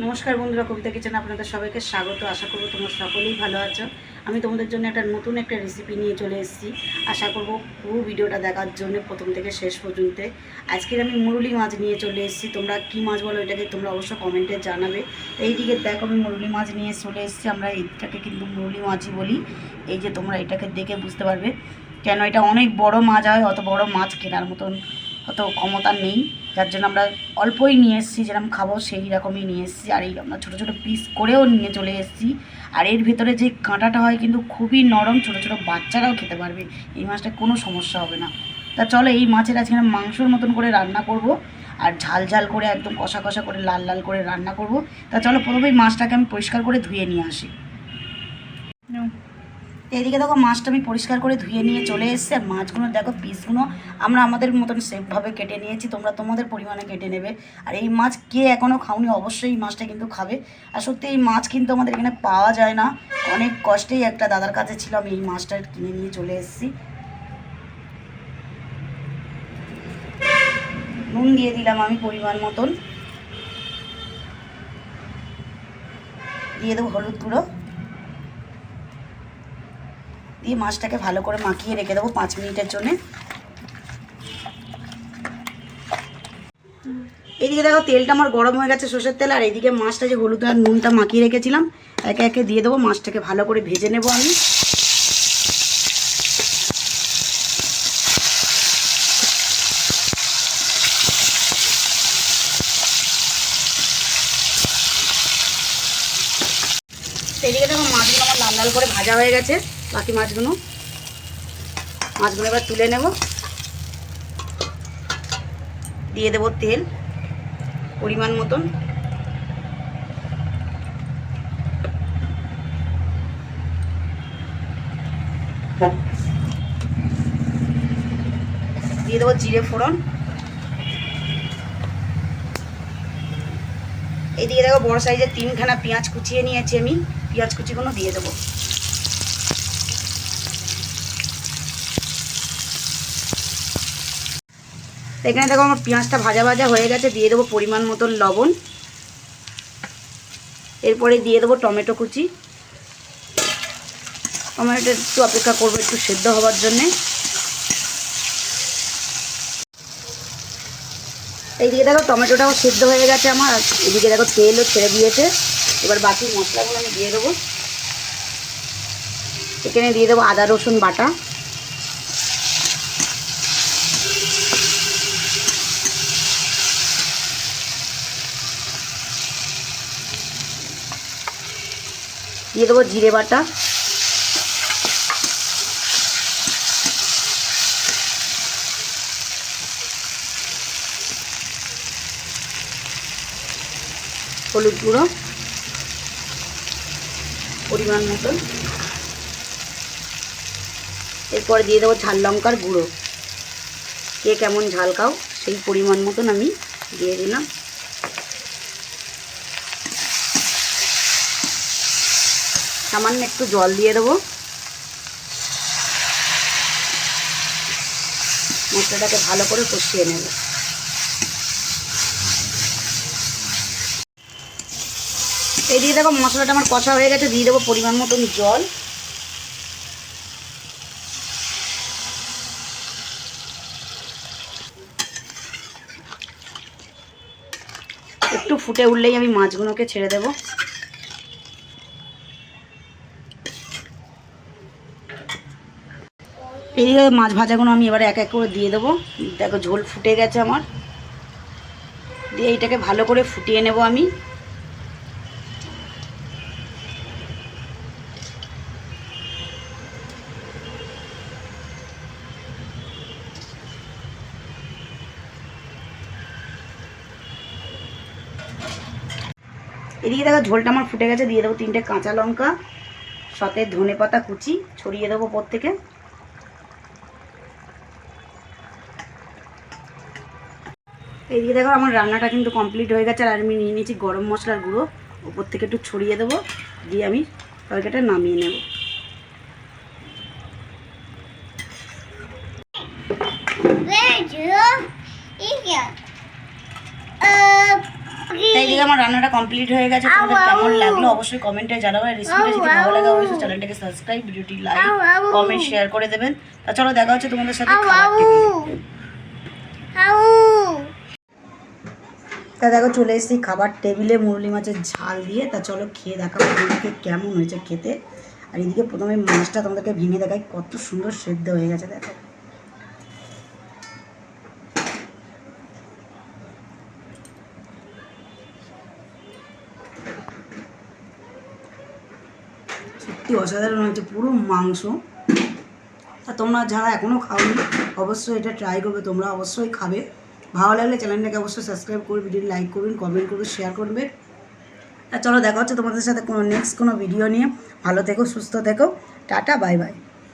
নমস্কার বন্ধুরা, কবিতা কিচেন আপনাদের সবাইকে স্বাগত। আশা করব তোমরা সকলেই ভালো আছো। আমি তোমাদের জন্য একটা নতুন একটা রেসিপি নিয়ে চলে এসেছি। আশা করব পুরো ভিডিওটা দেখার জন্য প্রথম থেকে শেষ পর্যন্ত। আজকের আমি মুরুলি মাছ নিয়ে চলে এসেছি। তোমরা কি মাছ বলো এটাকে তোমরা অবশ্যই কমেন্টে জানাবে। এইদিকে দেখো আমি মুরুলি মাছ নিয়ে চলে এসেছি। আমরা এইটাকে কিন্তু মুরুলি মাছই বলি। এই যে তোমরা এটাকে দেখে বুঝতে পারবে কেন এটা অনেক বড় মাছ হয়, অত বড় মাছ কেনার মতন। অত ক্ষমতা নেই। যার জন্য আমরা অল্পই নিয়ে এসেছি যেরকম খাব সেই রকমই নিয়ে এসেছি। আর এই আমরা ছোটো ছোটো পিস করেও নিয়ে চলে এসেছি। আর এর ভিতরে যে কাঁটাটা হয় কিন্তু খুবই নরম, ছোটো ছোটো বাচ্চারাও খেতে পারবে। এই মাছটা কোনো সমস্যা হবে না। তা চলো এই মাছের আজকে আমরা মাংসর মতন করে রান্না করব। আর ঝাল ঝাল করে একদম কষা কষা করে, লাল লাল করে রান্না করব। তা চলো প্রথমেই মাছটাকে আমি পরিষ্কার করে ধুয়ে নিয়ে আসি। এইদিকে দেখো মাছটা আমি পরিষ্কার করে ধুয়ে নিয়ে চলে এসেছি। আর মাছগুলো দেখো পিসগুলো আমরা আমাদের মতন সেফভাবে কেটে নিয়েছি, তোমরা তোমাদের পরিমাণে কেটে নেবে। আর এই মাছ কে এখনও খাওনি, অবশ্যই এই মাছটা কিন্তু খাবে। আর সত্যি এই মাছ কিন্তু আমাদের এখানে পাওয়া যায় না। অনেক কষ্টেই একটা দাদার কাছে ছিল, আমি এই মাছটা কিনে নিয়ে চলে এসেছি। নুন দিয়ে দিলাম আমি পরিমাণ মতন। দিয়ে দেবো হলুদ গুঁড়ো। দিয়ে মাছটাকে ভালো করে মাখিয়ে রেখে দেবো পাঁচ মিনিটের জন্য। এদিকে দেখো তেলটা আমার গরম হয়ে গেছে সর্ষের তেল, আর এদিকে মাছটা যে হলুদ আর নুনটা মাখিয়ে রেখেছিলাম, একে একে দিয়ে দেবো, মাছটাকে ভালো করে ভেজে নেব আমি। এদিকে দেখো মাছগুলো আমার লাল লাল করে ভাজা হয়ে গেছে। বাকি মাছগুলো। মাছগুলো এবার তুলে নেব। দিয়ে দেবো তেল, পরিমাণ মতন। দিয়ে দেবো জিরে ফোড়ন। এইদিকে দেখো বড় সাইজের তিনখানা পেঁয়াজ কুচিয়ে নিয়েছি আমি। পেঁয়াজ কুচিগুলো দিয়ে দেবো। এখানে দেখো আমার পেঁয়াজটা ভাজা ভাজা হয়ে গেছে, দিয়ে দেবো পরিমাণ মতন লবণ। এরপরে দিয়ে দেবো টমেটো কুচি। টমেটো একটু অপেক্ষা করব, একটু সেদ্ধ হওয়ার জন্যে। এইদিকে দেখো টমেটোটাও সেদ্ধ হয়ে গেছে আমার এদিকে দেখো তেলও ছেড়ে দিয়েছে। এবার বাকি মশলাগুলো আমি দিয়ে দেবো। এখানে দিয়ে দেবো আদা রসুন বাটা। দিয়ে দেবো জিরে বাটা। হলুদ গুঁড়ো। পরিমাণ মতন এরপরে দিয়ে দেবো ঝাল লঙ্কার গুঁড়ো। কে কেমন ঝাল খাও, সেই পরিমাণ মতন আমি দিয়ে দিলাম। সামান্য একটু জল দিয়ে দেবো। মশলাটাকে ভালো করে কষিয়ে নেব। এই দিয়ে দেখো মশলাটা আমার কষা হয়ে গেছে, দিয়ে দেবো পরিমাণ মতন জল। একটু ফুটে উঠলেই আমি মাছগুলোকে ছেড়ে দেবো। এদিকে মাছ ভাজাগুলো আমি এবারে এক এক করে দিয়ে দেবো। দেখো ঝোল ফুটে গেছে আমার। দিয়ে এইটাকে ভালো করে ফুটিয়ে নেব আমি। এদিকে দেখো ঝোলটা আমার ফুটে গেছে, দিয়ে দেবো তিনটে কাঁচা লঙ্কা, সাথে ধনে পাতা কুচি, ছড়িয়ে দেবো প্রত্যেকে এইদিকে দেখো আমার রান্নাটা কিন্তু কমপ্লিট হয়ে গেছে, আর আমি নিয়ে নিয়েছি গরম মশলার গুঁড়ো। উপর থেকে একটু ছড়িয়ে দেবো, দিয়ে আমি তরকারিটা নামিয়ে নেব। Where do you eat it? এই এদিকে আমার রান্নাটা কমপ্লিট হয়ে গেছে, তোমাদের কেমন লাগল অবশ্যই কমেন্টে জানাবে রেসিপিটা যদি ভালো লাগে, অবশ্যই চ্যানেলটাকে সাবস্ক্রাইব ভিডিওটি লাইক কমেন্ট শেয়ার করে দেবেন। তা চলো, দেখা হচ্ছে তোমাদের সাথে টেবিলে তা দেখো চলে এসেছি খাবার টেবিলে মুরলি মাছের ঝাল দিয়ে। তা চলো খেয়ে দেখাবো তোমাদেরকে কেমন হয়েছে খেতে। আর এদিকে প্রথমে মাছটা তোমাদেরকে ভেঙে দেখাই, কত সুন্দর সেদ্ধ হয়ে গেছে, দেখো। সত্যি অসাধারণ হয়েছে, পুরো মাংস। তা তোমরা যারা এখনও খাওনি, অবশ্যই এটা ট্রাই করবে, তোমরা অবশ্যই খাবে। ভালো লাগলে চ্যানেলটাকে অবশ্যই সাবস্ক্রাইব করে ভিডিও লাইক করবেন কমেন্ট করবে শেয়ার করবেন আর চলো দেখা হচ্ছে তোমাদের সাথে কোনো নেক্সট কোনো ভিডিও নিয়ে। ভালো থেকো, সুস্থ থেকো। Tata bye bye